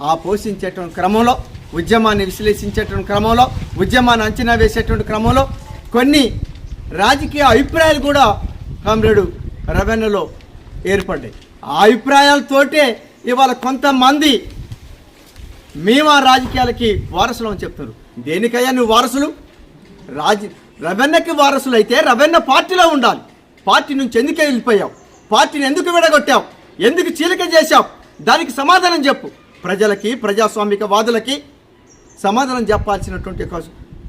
ఆ పోషించేటువంటి క్రమంలో ఉద్యమాన్ని విశ్లేషించేటువంటి క్రమంలో ఉద్యమాన్ని అంచనా వేసేటువంటి క్రమంలో కొన్ని రాజకీయ అభిప్రాయాలు కూడా కామ్రేడు రవెన్నలో ఏర్పడ్డాయి. ఆ అభిప్రాయాలతోటే ఇవాళ కొంతమంది మేము ఆ రాజకీయాలకి వారసులు అని చెప్తున్నారు. దేనికయ్యా నువ్వు వారసులు? రాజ రవెన్నకి వారసులు అయితే రవెన్న పార్టీలో ఉండాలి. పార్టీ నుంచి ఎందుకు వెళ్ళిపోయావు? పార్టీని ఎందుకు విడగొట్టావు? ఎందుకు చీలిక చేశావు? దానికి సమాధానం చెప్పు. ప్రజలకి ప్రజాస్వామిక వాదులకి సమాధానం చెప్పాల్సినటువంటి ఒక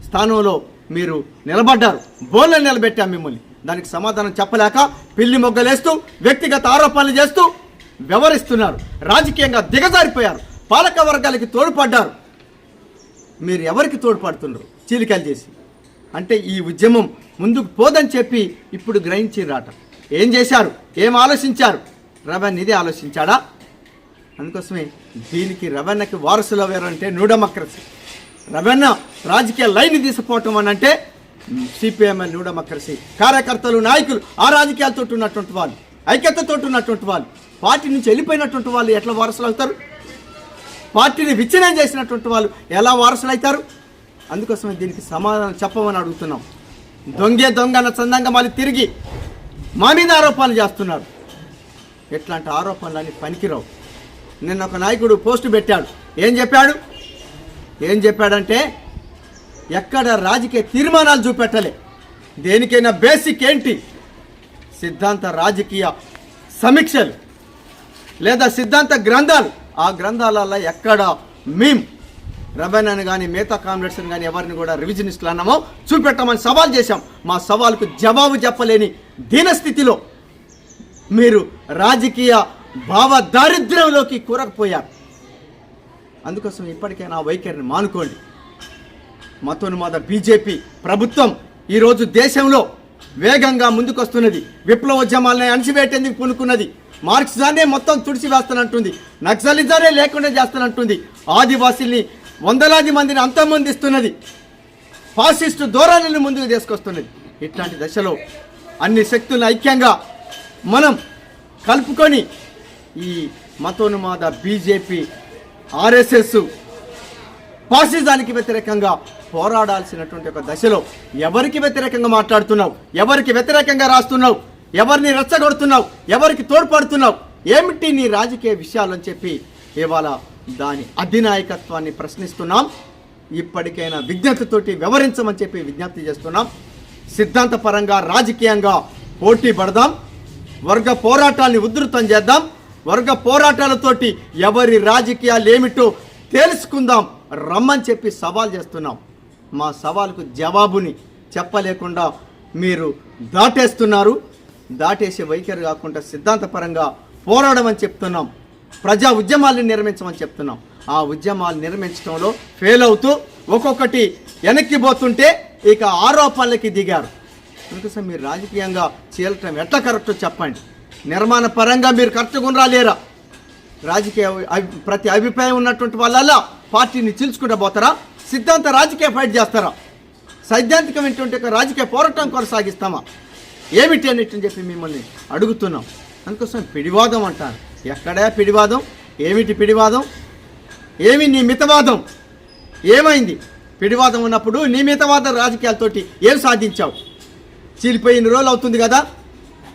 స్థానంలో మీరు నిలబడ్డారు. బోన్లో నిలబెట్టాం మిమ్మల్ని. దానికి సమాధానం చెప్పలేక పిల్లి మొగ్గలేస్తూ వ్యక్తిగత ఆరోపణలు చేస్తూ వ్యవహరిస్తున్నారు. రాజకీయంగా దిగజారిపోయారు. పాలక వర్గాలకి తోడ్పడ్డారు. మీరు ఎవరికి తోడ్పడుతున్నారు చీలికలు చేసి. అంటే ఈ ఉద్యమం ముందుకు పోదని చెప్పి ఇప్పుడు గ్రహించిరాట ఏం చేశారు? ఏం ఆలోచించారు? రవణ్ ఇది ఆలోచించాడా? అందుకోసమే దీనికి రవణకి వారసులు ఎవరంటే న్యూడమక్రసీ రవణ రాజకీయ లైన్ తీసిపోవటం అని అంటే సిపిఎంఎల్ న్యూడమక్రసీ కార్యకర్తలు నాయకులు ఆ రాజకీయాలతో ఉన్నటువంటి వాళ్ళు ఐక్యతతో ఉన్నటువంటి వాళ్ళు పార్టీ నుంచి వెళ్ళిపోయినటువంటి వాళ్ళు ఎట్లా వారసులు అవుతారు? పార్టీని విచ్ఛిన్నం చేసినటువంటి వాళ్ళు ఎలా వారసులు అవుతారు? అందుకోసమే దీనికి సమాధానం చెప్పమని అడుగుతున్నాం. దొంగే దొంగ అన్న చందంగా మళ్ళీ తిరిగి మా మీద ఆరోపణలు చేస్తున్నారు. ఎట్లాంటి ఆరోపణలు అని పనికిరావు. నిన్న ఒక నాయకుడు పోస్టు పెట్టాడు. ఏం చెప్పాడు? ఏం చెప్పాడంటే ఎక్కడ రాజకీయ తీర్మానాలు చూపెట్టలే. దేనికైనా బేసిక్ ఏంటి? సిద్ధాంత రాజకీయ సమీక్షలు లేదా సిద్ధాంత గ్రంథాలు. ఆ గ్రంథాలలో ఎక్కడ మేం రవెన్నను కానీ మిగతా కామ్రేడ్స్ని కానీ ఎవరిని కూడా రివిజనిస్టులు అన్నామో చూపెట్టమని సవాల్ చేశాం. మా సవాల్కు జవాబు చెప్పలేని దీనస్థితిలో మీరు రాజకీయ భావ దారిద్ర్యంలోకి కూరకపోయారు. అందుకోసం ఇప్పటికైనా వైఖరిని మానుకోండి. మతోన్మాద బీజేపీ ప్రభుత్వం ఈరోజు దేశంలో వేగంగా ముందుకొస్తున్నది. విప్లవోద్యమాలని అణిచివేటేందుకు పూనుకున్నది. మార్క్సిజాన్నే మొత్తం తుడిచివేస్తానంటుంది నక్సలిజానే లేకుండా చేస్తానంటుంది ఆదివాసీల్ని వందలాది మందిని అంతమొందిస్తున్నది. ఫాసిస్టు ధోరణిని ముందుకు తీసుకొస్తున్నది. ఇట్లాంటి దశలో అన్ని శక్తులను ఐక్యంగా మనం కలుపుకొని ఈ మతోన్మాద బీజేపీ ఆర్ఎస్ఎస్ ఫాసిజానికి వ్యతిరేకంగా పోరాడాల్సినటువంటి ఒక దశలో ఎవరికి వ్యతిరేకంగా మాట్లాడుతున్నావు? ఎవరికి వ్యతిరేకంగా రాస్తున్నావు? ఎవరిని రెచ్చగొడుతున్నావు? ఎవరికి తోడ్పడుతున్నావు? ఏమిటి నీ రాజకీయ విషయాలు అని చెప్పి ఇవాళ దాని అధినాయకత్వాన్ని ప్రశ్నిస్తున్నాం. ఇప్పటికైనా విజ్ఞప్తితోటి వివరించమని చెప్పి విజ్ఞప్తి చేస్తున్నాం. సిద్ధాంతపరంగా రాజకీయంగా పోటీ పడదాం. వర్గ పోరాటాన్ని ఉధృతం చేద్దాం. వర్గ పోరాటాలతోటి ఎవరి రాజకీయాలు ఏమిటో తెలుసుకుందాం. రమ్మని చెప్పి సవాల్ చేస్తున్నాం. మా సవాల్కు జవాబుని చెప్పలేకుండా మీరు దాటేస్తున్నారు. దాటేసే వైఖరి కాకుండా సిద్ధాంతపరంగా పోరాడమని చెప్తున్నాం. ప్రజా ఉద్యమాలను నిర్మించమని చెప్తున్నాం. ఆ ఉద్యమాలు నిర్మించడంలో ఫెయిల్ అవుతూ ఒక్కొక్కటి వెనక్కి పోతుంటే ఇక ఆరోపణలకి దిగారు. అందుకోసం మీరు రాజకీయంగా చీలటం ఎట్లా కరెక్టో చెప్పండి. నిర్మాణ పరంగా మీరు కరెక్ట్గా లేరా? రాజకీయ అభి- ప్రతి అభిప్రాయం ఉన్నటువంటి వాళ్ళ పార్టీని చీల్చుకుంటూ పోతారా? సిద్ధాంత రాజకీయ ఫైట్ చేస్తారా? సైద్ధాంతికమైనటువంటి ఒక రాజకీయ పోరాటం కొనసాగిస్తామా? ఏమిటి అన్నిటిని చెప్పి మిమ్మల్ని అడుగుతున్నాం. అందుకోసం పిడివాదం అంటారు. ఎక్కడా పిడివాదం? ఏమిటి పిడివాదం? ఏమి నీ మితవాదం? ఏమైంది? పిడివాదం ఉన్నప్పుడు నీ మితవాద రాజకీయాలతోటి ఏం సాధించావు? చీలిపోయిన రోజులు అవుతుంది కదా?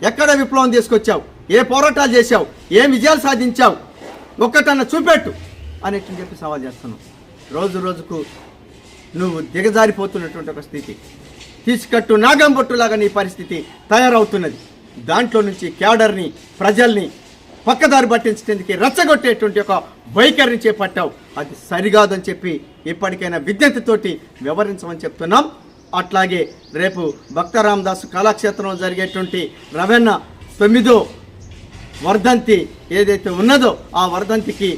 ఎక్కడ విప్లవం తీసుకొచ్చావు? ఏ పోరాటాలు చేశావు? ఏ విజయాలు సాధించావు? ఒక్కటన్నా చూపెట్టు అనేట్టు చెప్పి సవాల్ చేస్తున్నావు రోజు రోజుకు నువ్వు దిగజారిపోతున్నటువంటి ఒక స్థితి. తీసుకట్టు నాగం బొట్టులాగా నీ పరిస్థితి తయారవుతున్నది. దాంట్లో నుంచి క్యాడర్ని ప్రజల్ని పక్కదారి పట్టించడానికి రచ్చగొట్టేటువంటి ఒక వైఖరిని చేపట్టావు. అది సరికాదని చెప్పి ఇప్పటికైనా విజ్ఞతతోటి వ్యవహరించమని చెప్తున్నాం. అట్లాగే రేపు భక్త రామదాసు కళాక్షేత్రంలో జరిగేటువంటి రవెన్న తొమ్మిదో వర్ధంతి ఏదైతే ఉన్నదో ఆ వర్ధంతికి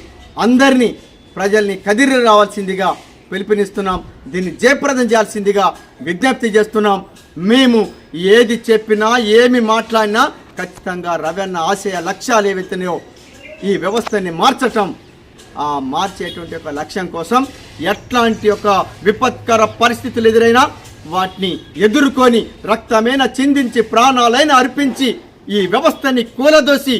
అందరినీ ప్రజల్ని కదిరి రావాల్సిందిగా పిలుపునిస్తున్నాం. దీన్ని జయప్రదం చేయాల్సిందిగా విజ్ఞప్తి చేస్తున్నాం. మేము ఏది చెప్పినా ఏమి మాట్లాడినా ఖచ్చితంగా రవెన్న ఆశయ లక్ష్యాలు ఏవైతున్నాయో ఈ వ్యవస్థని మార్చటం ఆ మార్చేటువంటి ఒక లక్ష్యం కోసం ఎట్లాంటి ఒక విపత్కర పరిస్థితులు ఎదురైనా వాటిని ఎదుర్కొని రక్తమైన చిందించి ప్రాణాలైన అర్పించి ఈ వ్యవస్థని కూలదోసి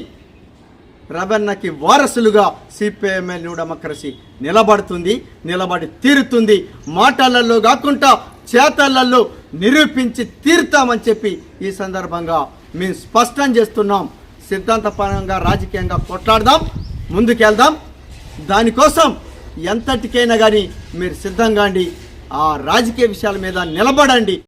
రవణకి వారసులుగా సిపిఎంఎల్ న్యూ డెమోక్రసీ నిలబడుతుంది నిలబడి తీరుతుంది. మాటలలో కాకుండా చేతలలో నిరూపించి తీరుతామని చెప్పి ఈ సందర్భంగా మేము స్పష్టం చేస్తున్నాం. సిద్ధాంతపరంగా రాజకీయంగా కొట్లాడదాం ముందుకెళ్దాం. దానికోసం ఎంతటికైనా కానీ మీరు సిద్ధంగా అండి ఆ రాజకీయ విషయాల మీద నిలబడండి.